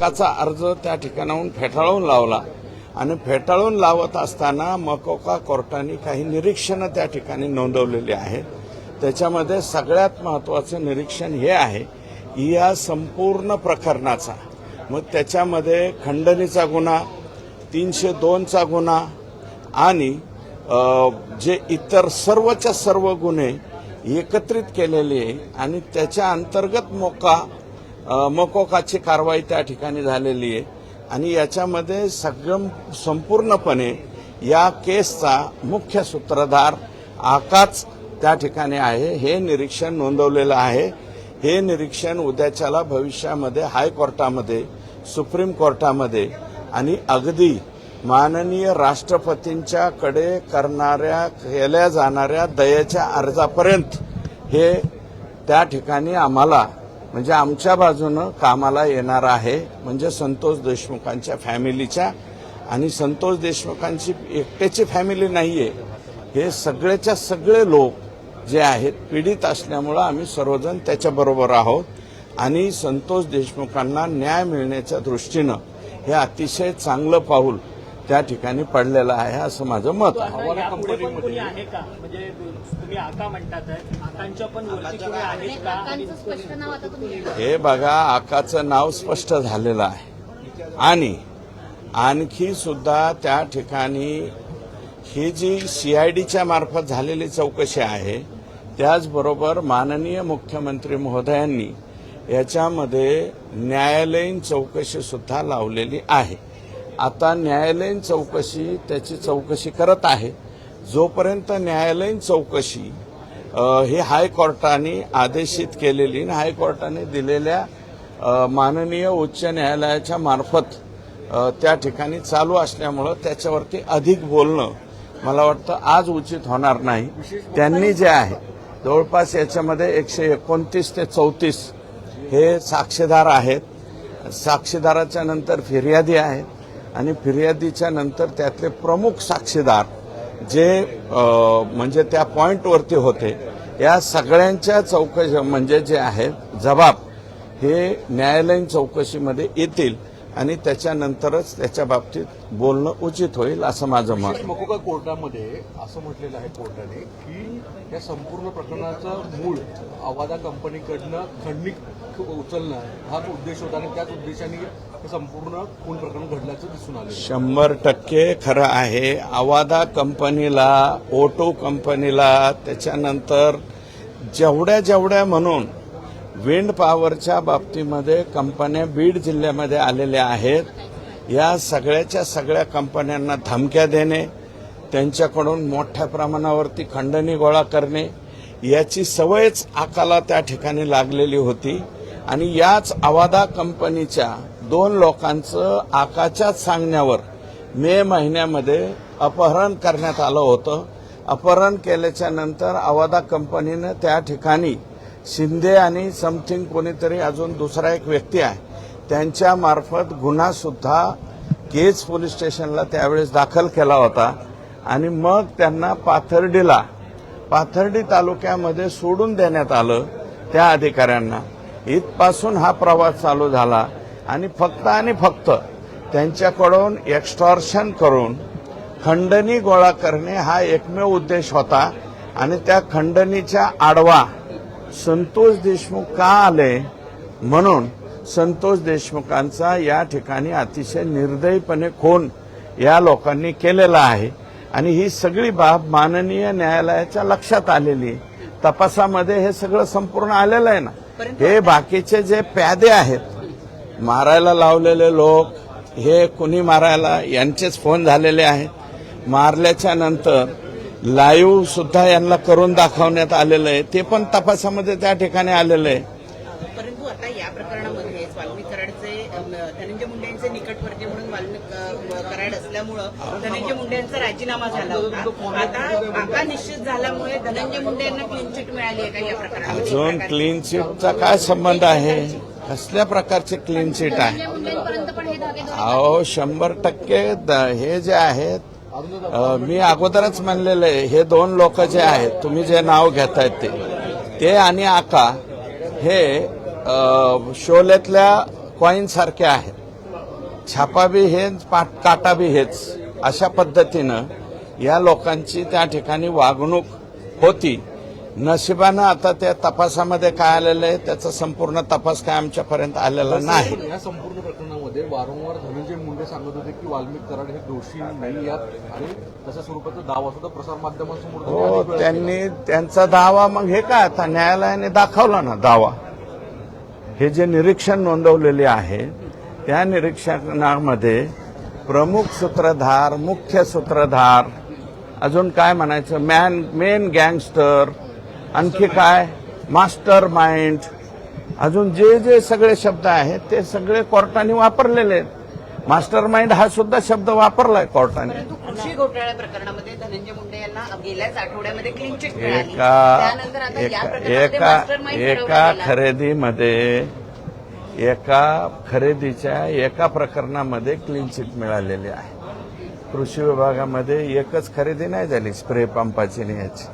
हक्काचा अर्ज त्या ठिकाणाहून फेटाळून लावला. आणि फेटाळून लावत असताना मकोका कोर्टाने काही निरीक्षणं त्या ठिकाणी नोंदवलेली आहेत. त्याच्यामध्ये सगळ्यात महत्त्वाचं निरीक्षण हे आहे की या संपूर्ण प्रकरणाचा मग त्याच्यामध्ये खंडणीचा गुन्हा तीनशे दोनचा गुन्हा आणि जे इतर सर्वच्या सर्व गुन्हे एकत्रित केलेले आहे आणि त्याच्या अंतर्गत मोका मकोकाची कारवाई त्या ठिकाणी झालेली आहे. आणि याच्यामध्ये सगळं संपूर्णपणे या केसचा मुख्य सूत्रधार आकाच त्या ठिकाणी आहे. हे निरीक्षण नोंदवलेलं आहे. हे निरीक्षण उद्याच्याला भविष्यामध्ये हायकोर्टामध्ये सुप्रीम कोर्टामध्ये आणि अगदी माननीय राष्ट्रपतींच्याकडे करणाऱ्या केल्या जाणाऱ्या दयेच्या अर्जापर्यंत हे त्या ठिकाणी आम्हाला म्हणजे आमच्या बाजूनं कामाला येणार आहे म्हणजे संतोष देशमुखांच्या फॅमिलीच्या. आणि संतोष देशमुखांची एकट्याची फॅमिली नाहीये. हे सगळ्याच्या सगळे लोक जे आहेत पीडित असल्यामुळं आम्ही सर्वजण त्याच्याबरोबर आहोत. आणि संतोष देशमुखांना न्याय मिळण्याच्या दृष्टीनं हे अतिशय चांगलं पाऊल त्या ठिकाणी पडलेलं आहे असं माझं मत आहे. म्हणजे हे बघा आकाचं नाव स्पष्ट झालेलं आहे. आणि आणखी सुद्धा त्या ठिकाणी ही जी सीआयडीच्या मार्फत झालेली चौकशी आहे त्याचबरोबर माननीय मुख्यमंत्री महोदयांनी याच्यामध्ये न्यायालयीन चौकशी सुद्धा लावलेली आहे. आता न्यायालयीन चौकशी त्याची चौकशी करत आहे. जोपर्यंत न्यायालयीन चौकशी ही हायकोर्टाने आदेशित केलेली आणि हायकोर्टाने दिलेल्या माननीय उच्च न्यायालयाच्या मार्फत त्या ठिकाणी चालू असल्यामुळं त्याच्यावरती अधिक बोलणं मला वाटतं आज उचित होणार नाही. त्यांनी जे आहे जवळपास याच्यामध्ये एकशे एकोणतीस ते चौतीस हे साक्षीदार आहेत. साक्षीदाराच्या नंतर फिर्यादी आहेत. आणि फिर्यादीच्या नंतर त्यातले प्रमुख साक्षीदार जे म्हणजे त्या पॉइंटवरती होते या सगळ्यांच्या चौकशी म्हणजे जे आहेत जबाब हे न्यायालयीन चौकशीमध्ये येतील आणि त्याच्यानंतरच त्याच्या बाबतीत बोलणं उचित होईल असं माझं मत. मकोका कोर्टामध्ये असं म्हटलेलं आहे कोर्टाने की या संपूर्ण प्रकरणाचं मूळ आवादा कंपनीकडनं खंडणी उचलणं हाच उद्देश होता आणि त्याच उद्देशाने हे संपूर्ण खून प्रकरण घडल्याचं दिसून आलं शंभर टक्के खरं आहे. आवादा कंपनीला ओटो कंपनीला त्याच्यानंतर जेवढ्या जेवढ्या म्हणून विंड पॉवरच्या बाबतीमध्ये कंपन्या बीड जिल्ह्यामध्ये आलेल्या आहेत या सगळ्याच्या सगळ्या कंपन्यांना धमक्या देणे त्यांच्याकडून मोठ्या प्रमाणावरती खंडणी गोळा करणे याची सवयच आकाला त्या ठिकाणी लागलेली होती. आणि याच आवादा कंपनीच्या दोन लोकांचं आकाच्याच सांगण्यावर मे महिन्यामध्ये अपहरण करण्यात आलं होतं. अपहरण केल्याच्यानंतर आवादा कंपनीनं त्या ठिकाणी शिंदे आणि समथिंग कोणीतरी अजून दुसरा एक व्यक्ती आहे. त्यांच्यामार्फत गुन्हासुद्धा केज पोलीस स्टेशनला त्यावेळेस दाखल केला होता. आणि मग त्यांना पाथर्डीला पाथर्डी तालुक्यामध्ये सोडून देण्यात आलं त्या अधिकाऱ्यांना. इथपासून हा प्रवास चालू झाला. आणि फक्त आणि फक्त त्यांच्याकडून एक्स्टॉर्शन करून खंडणी गोळा करणे हा एकमेव उद्देश होता. आणि त्या खंडणीच्या आडवा संतोष देशमुख का आले? म्हणून संतोष देशमुखांचा या ठिकाणी अतिशय निर्दयीपणे खून या लोकांनी केलेला आहे. आणि ही सगळी बाब माननीय न्यायालयाच्या लक्षात आलेली. आहे. तपासामध्ये हे सगळं संपूर्ण आलेलं आहे ना. हे बाकीचे जे प्यादे आहेत मारायला लावलेले लोक हे कुणी मारायला यांचेच फोन झालेले आहेत. मारल्याच्या नंतर लाईव्ह सुद्धा यांना करून दाखवण्यात आलेलं आहे. ते पण तपासामध्ये त्या ठिकाणी आलेलं आहे. परंतु आता या प्रकरणामध्ये वाल्मिक कराडचे धनंजय मुंडे यांचे निकटवर्ती म्हणून वाल्मिक कराड असल्यामुळं धनंजय मुंडे यांचा राजीनामा झाला होता. आता आका निश्चित झाल्यामुळे धनंजय मुंडे यांना क्लीन चिट मिळाली आहे का या प्रकरणामध्ये? अजून क्लीन चिटचा काय संबंध आहे? कसल्या प्रकारचे क्लीन चिट आहे? हे अहो शंभर टक्के हे जे आहेत मी अगोदरच म्हणलेलं आहे हे दोन लोक जे आहेत तुम्ही जे नाव घेतायत ते ते आणि आका हे शोलेतल्या कॉईन सारखे आहेत. छापा बी हेच पाट काटा बी हेच अशा पद्धतीनं या लोकांची त्या ठिकाणी वागणूक होती. नशिबानं आता त्या तपासामध्ये काय आलेलं आहे त्याचा संपूर्ण तपास काय आमच्यापर्यंत आलेला नाही. या संपूर्ण प्रकरणामध्ये वारंवार धनंजय मुंडे सांगत होते की वाल्मिक कराड हे दोषी नाही यात आणि तशा स्वरूपाचा दावा सुद्धा प्रसार माध्यमांसमोर त्यांनी हो त्यांनी त्यांचा दावा मग हे काय आता न्यायालयाने दाखवला ना दावा. हे जे निरीक्षण नोंदवलेले आहे त्या निरीक्षणामध्ये प्रमुख सूत्रधार मुख्य सूत्रधार अजून काय म्हणायचं मॅन मेन गँगस्टर आणखी काय? मास्टर माइंड अजून जे जे सगळे शब्द आहेत ते सगळे कोर्टाने वापरलेले आहेत. मास्टर माइंड हा सुद्धा शब्द वापरलाय कोर्टाने. परंतु कृषी घोटाळ्या प्रकरणामध्ये धनंजय मुंडे यांना गेल्याच आठवड्यामध्ये क्लीन चिट मिळाली. एका त्यानंतर आता या एका एका मास्टरमाइंड एका ठरवला गेला. खरेदीमध्ये एका खरेदीच्या एका प्रकरणामध्ये क्लीन चिट मिळालेली आहे. कृषी विभागामध्ये एकच खरेदी नाही झाली स्प्रे पंपाची आणि याची.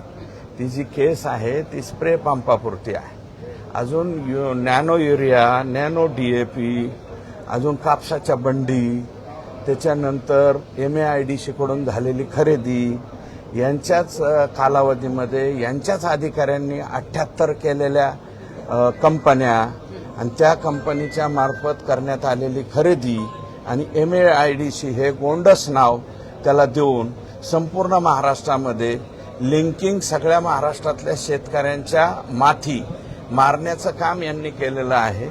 ती जी केस आहे ती स्प्रे पंपापुरती आहे. अजून U- nano urea nano D A P अजून कापसाच्या बंडी त्याच्यानंतर एम ए आय डी शिकडून झालेली खरेदी यांच्याच कालावधीमध्ये यांच्याच अधिकाऱ्यांनी अठ्ठ्याहत्तर केलेल्या कंपन्या आणि त्या कंपनीच्या मार्फत करण्यात आलेली खरेदी आणि M A I D C हे गोंडस नाव त्याला देऊन संपूर्ण महाराष्ट्रामध्ये लिंकिंग सगळ्या महाराष्ट्रातल्या शेतकऱ्यांच्या माथी मारण्याचं काम यांनी केलेलं आहे.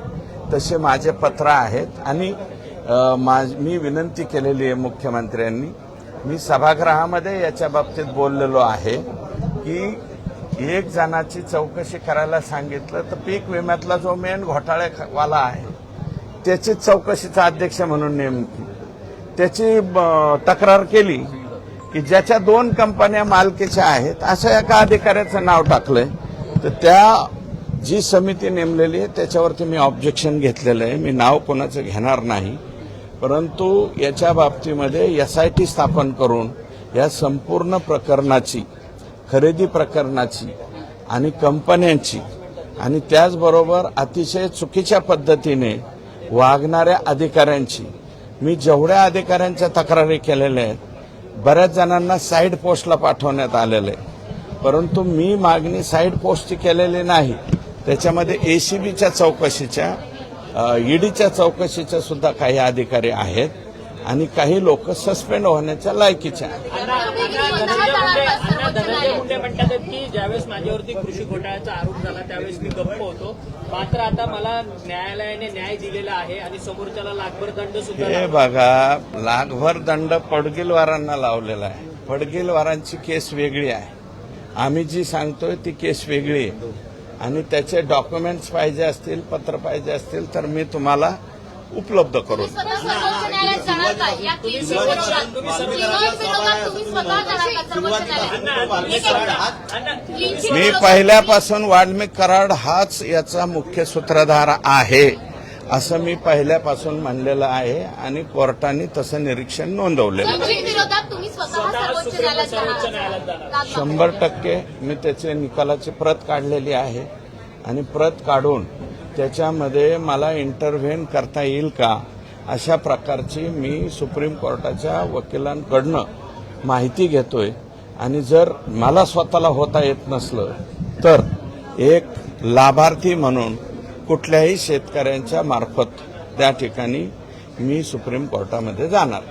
तसे माझे पत्र आहेत आणि माझ- मी विनंती केलेली आहे मुख्यमंत्र्यांनी. मी सभागृहामध्ये याच्या बाबतीत बोललेलो आहे की एक जणाची चौकशी करायला सांगितलं तर पीक विम्यातला जो मेन घोटाळेवाला आहे त्याचीच चौकशीचा अध्यक्ष म्हणून नेमकी त्याची ब- तक्रार केली. की ज्याच्या दोन कंपन्या मालकीच्या आहेत अशा एका अधिकाऱ्याचं नाव टाकलंय. तर त्या जी समिती नेमलेली आहे त्याच्यावरती मी ऑब्जेक्शन घेतलेलं आहे. मी नाव कोणाचं घेणार नाही. परंतु याच्या बाबतीमध्ये एस आय टी स्थापन करून या संपूर्ण प्रकरणाची खरेदी प्रकरणाची आणि कंपन्यांची आणि त्याचबरोबर अतिशय चुकीच्या पद्धतीने वागणाऱ्या अधिकाऱ्यांची मी जेवढ्या अधिकाऱ्यांच्या तक्रारी केलेल्या आहेत बऱ्याच जणांना साईड पोस्टला पाठवण्यात आलेलं आहे. परंतु मी मागणी साईड पोस्टची केलेली नाही. त्याच्यामध्ये एसीबीच्या चौकशीच्या ईडीच्या चौकशीच्या सुद्धा काही अधिकारी आहेत. आणि काही लोक सस्पेंड होण्याच्या लायकीचे आहेत. अण्णा अण्णा धनंजय मुंडे अण्णा धनंजय मुंडे म्हणतात की ज्यावेळेस माझ्यावरती कृषी घोटाळ्याचा आरोप झाला त्यावेळेस मी गप्प होतो. मात्र आता मला न्यायालयाने न्याय दिलेला आहे आणि समोरच्याला लाखभर दंड सुद्धा हे. बघा लाखभर दंड पडगिलवारांना लावलेला आहे. पडगिलवारांची केस वेगळी आहे. आम्ही जी सांगतोय ती केस वेगळी आहे. आणि त्याचे डॉक्युमेंट्स पाहिजे असतील पत्र पाहिजे असतील तर मी तुम्हाला उपलब्ध करून. मी पहिल्यापासून वाल्मिक कराड हाच याचा मुख्य सूत्रधार आहे असं मी पहिल्यापासून म्हणलेलं आहे आणि कोर्टाने तसं निरीक्षण नोंदवलेलं. शंभर टक्के मी त्याचे निकालाची प्रत काढलेली आहे आणि प्रत काढून त्याच्यामध्ये मला इंटरव्हेन करता येईल का? अशा प्रकारची मी सुप्रीम कोर्टाच्या वकिलांकडनं माहिती घेतोय. आणि जर मला स्वतःला होता येत नसलं तर एक लाभार्थी म्हणून कुठल्याही शेतकऱ्यांच्या मार्फत त्या ठिकाणी मी सुप्रीम कोर्टामध्ये जाणार.